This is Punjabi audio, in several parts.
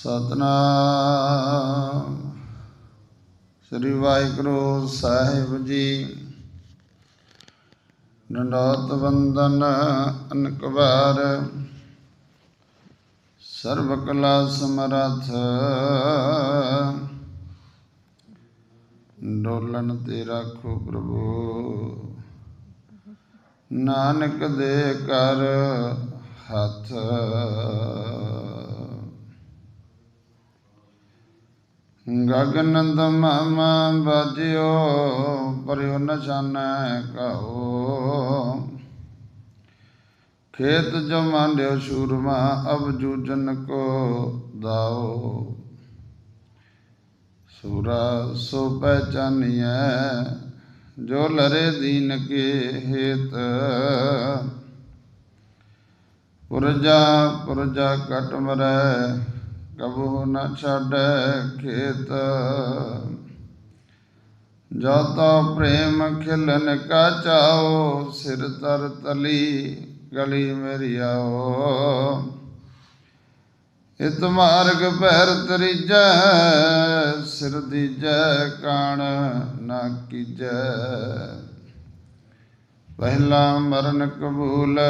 ਸਤਨਾਮ। ਸ੍ਰੀ ਵਾਹਿਗੁਰੂ ਸਾਹਿਬ ਜੀ। ਨੰਦੋਤ ਬੰਦਨ ਅਨਕ ਸਰਬ ਕਲਾ ਸਮਰਥ। ਡੋਲਨ ਤੇ ਰਾਖੋ ਪ੍ਰਭੂ। ਨਾਨਕ ਦੇ ਕਰ ਹੱਥ। ਗਗਨ ਦਮਮ ਬਾਜਿਓ, ਪਰਿਉ ਨ ਜਾਣੈ ਕਹੋ ਖੇਤ ਜੋ ਮਾਂਡਿਓ ਸ਼ੂਰਮਾ ਅਬ ਜੂਜਨ ਕੋ ਦਾਓ। ਸੂਰਾ ਸੋ ਪਹਿਚਾਨੀਐ, ਜੋ ਲਰੇ ਦੀਨ ਕੇ ਹੇਤ। ਪੁਰਜਾ ਪੁਰਜਾ ਕਟ ਮਰੈ ਕਬੂ ਨ ਛਾੜੈ ਖੇਤ। ਜਾਤਾ ਪ੍ਰੇਮ ਖਿਲਨ ਕਾ ਚਾਓ, ਸਿਰ ਤਰ ਤਲੀ ਗਲੀ ਮੇਰੀ ਆਓ। ਇਤ ਮਾਰਗ ਪੈਰ ਤਰੀਜੈ, ਸਿਰ ਦੀਜੈ ਕਾਣ ਨਾ ਕੀਜੈ। ਪਹਿਲਾ ਮਰਨ ਕਬੂਲ,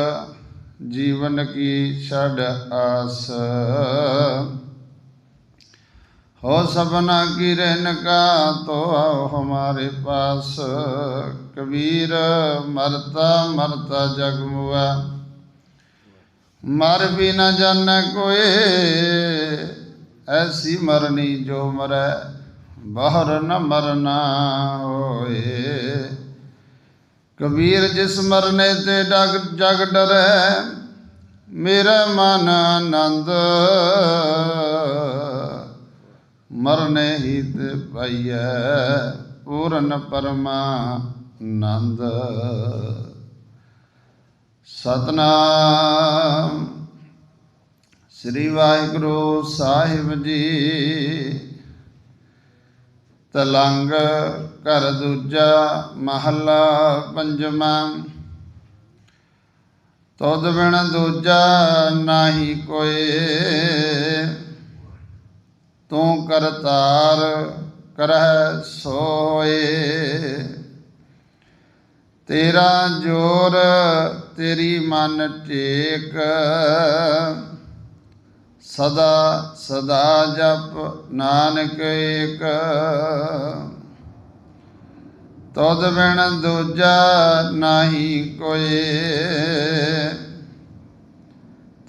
ਜੀਵਨ ਕੀ ਛੜ ਆਸ। ਹੋ ਸਭਨਾ ਕੀ ਰਹਿਨ ਕਾ ਤੋ ਆਓ ਹਮਾਰੇ ਪਾਸ। ਕਬੀਰ ਮਰਤਾ ਮਰਤਾ ਜਗ ਮੁਆ। ਮਰ ਵੀ ਨ ਜਾਣੈ ਕੋਏ ਐਸੀ ਮਰਨੀ ਜੋ ਮਰੈ, ਬਾਹਰ ਨ ਮਰਨਾ ਹੋਏ। ਕਬੀਰ ਜਿਸ ਮਰਨੇ ਤੇ ਡਗ, ਜਗ ਡਰੈ, ਮੇਰਾ ਮਨ ਆਨੰਦ ਮਰਨੇ ਹੀ ਤੇ ਪਾਈਐ, ਪੂਰਨ ਪਰਮਾਨੰਦ ਸਤਨਾਮ। ਸ੍ਰੀ ਵਾਹਿਗੁਰੂ ਸਾਹਿਬ ਜੀ, ਤਲੰਗ ਘਰ ਦੂਜਾ ਮਹੱਲਾ ਪੰਜਵਾਂ। ਤੁਧ ਬਿਨ ਦੂਜਾ ਨਾਹੀ ਕੋਏ ਤੂੰ ਕਰਤਾਰ ਕਰਹਿ ਸੋਏ। ਤੇਰਾ ਜੋਰ ਤੇਰੀ ਮਨ ਟੇਕ। ਸਦਾ ਸਦਾ ਜਪ ਨਾਨਕ ਏਕ। ਤਦ ਬਿਨ ਦੂਜਾ ਨਾਹੀ ਕੋਏ।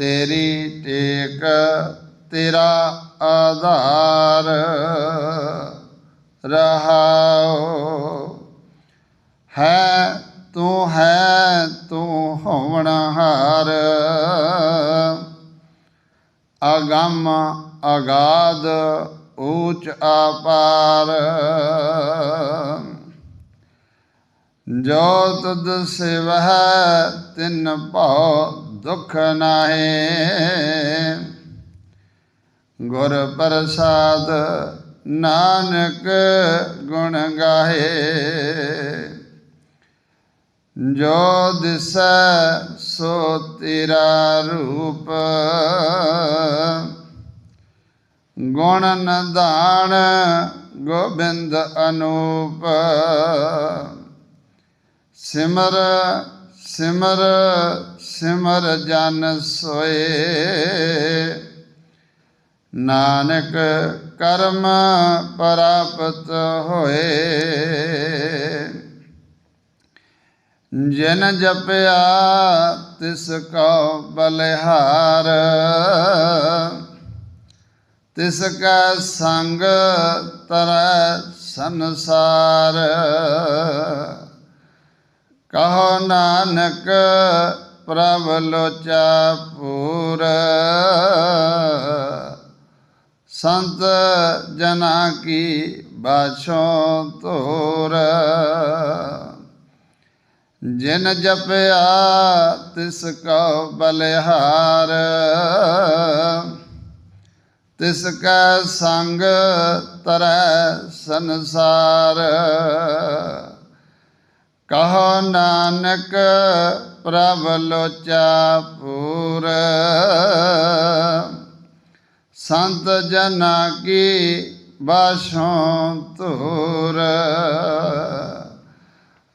ਤੇਰੀ ਟੇਕ ਤੇਰਾ ਆਧਾਰ ਰਹਾਉ। ਹੈ ਤੂੰ ਹੈ ਤੂੰ ਹੋਵਣਹਾਰ ਅਗੰਮ ਅਗਾਧ ਊਚ ਆਪਾਰ ਜੋ ਤੁਧ ਸਿਵਹਿ ਤਿਨ ਭਉ ਦੁਖ ਨਾਹੀ। ਗੁਰ ਪ੍ਰਸਾਦ ਨਾਨਕ ਗੁਣ ਗਾਏ ਜੋ ਦਿਸੈ ਸੋ ਤੇਰਾ ਰੂਪ। ਗੁਣ ਨਦਾਨ ਗੋਬਿੰਦ ਅਨੂਪ। ਸਿਮਰ ਸਿਮਰ ਸਿਮਰ ਜਨ ਸੋਏ। ਨਾਨਕ ਕਰਮ ਪ੍ਰਾਪਤ ਹੋਏ। ਜਨ ਜਪਿਆ, ਤਿਸ ਕਉ ਬਲਿਹਾਰ। ਤਿਸ ਕਾ ਸੰਗ ਤਰੈ ਸੰਸਾਰ। ਕਹੋ ਨਾਨਕ ਪ੍ਰਭ ਲੋਚਾ ਪੂਰ। ਸੰਤ ਜਨਾ ਕੀ ਬਾਛੋਂ ਤੋਰ ਜਿਨ ਜਪਿਆ ਤਿਸ ਕਉ ਬਲਿਹਾਰ। ਤਿਸ ਕੈ ਸੰਗ ਤਰੈ ਸੰਸਾਰ। ਕਹੋ ਨਾਨਕ ਪ੍ਰਭ ਲੋਚਾ ਪੂਰ। ਸੰਤ ਜਨਾ ਕੀ ਬਾਸ਼ੋਂ ਧੂਰ।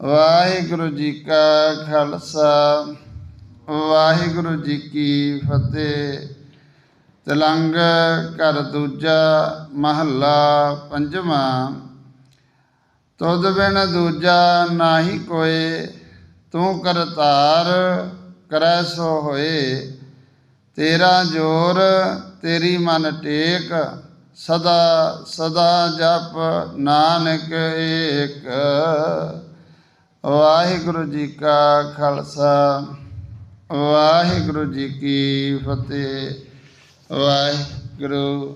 ਵਾਹਿਗੁਰੂ ਜੀ ਕਾ ਖਾਲਸਾ, ਵਾਹਿਗੁਰੂ ਜੀ ਕੀ ਫਤਿਹ। ਤਲੰਗ ਘਰ ਦੂਜਾ ਮਹੱਲਾ ਪੰਜਵਾਂ। ਤੁਧ ਬਿਨ ਦੂਜਾ ਨਾਹੀ ਕੋਏ, ਤੂੰ ਕਰਤਾਰ ਕਰੈ ਸੋ ਹੋਏ। ਤੇਰਾ ਜੋਰ ਤੇਰੀ ਮਨ ਟੇਕ, ਸਦਾ ਸਦਾ ਜਪ ਨਾਨਕ ਏਕ। ਵਾਹਿਗੁਰੂ ਜੀ ਕਾ ਖਾਲਸਾ, ਵਾਹਿਗੁਰੂ ਜੀ ਕੀ ਫਤਿਹ। ਵਾਹਿਗੁਰੂ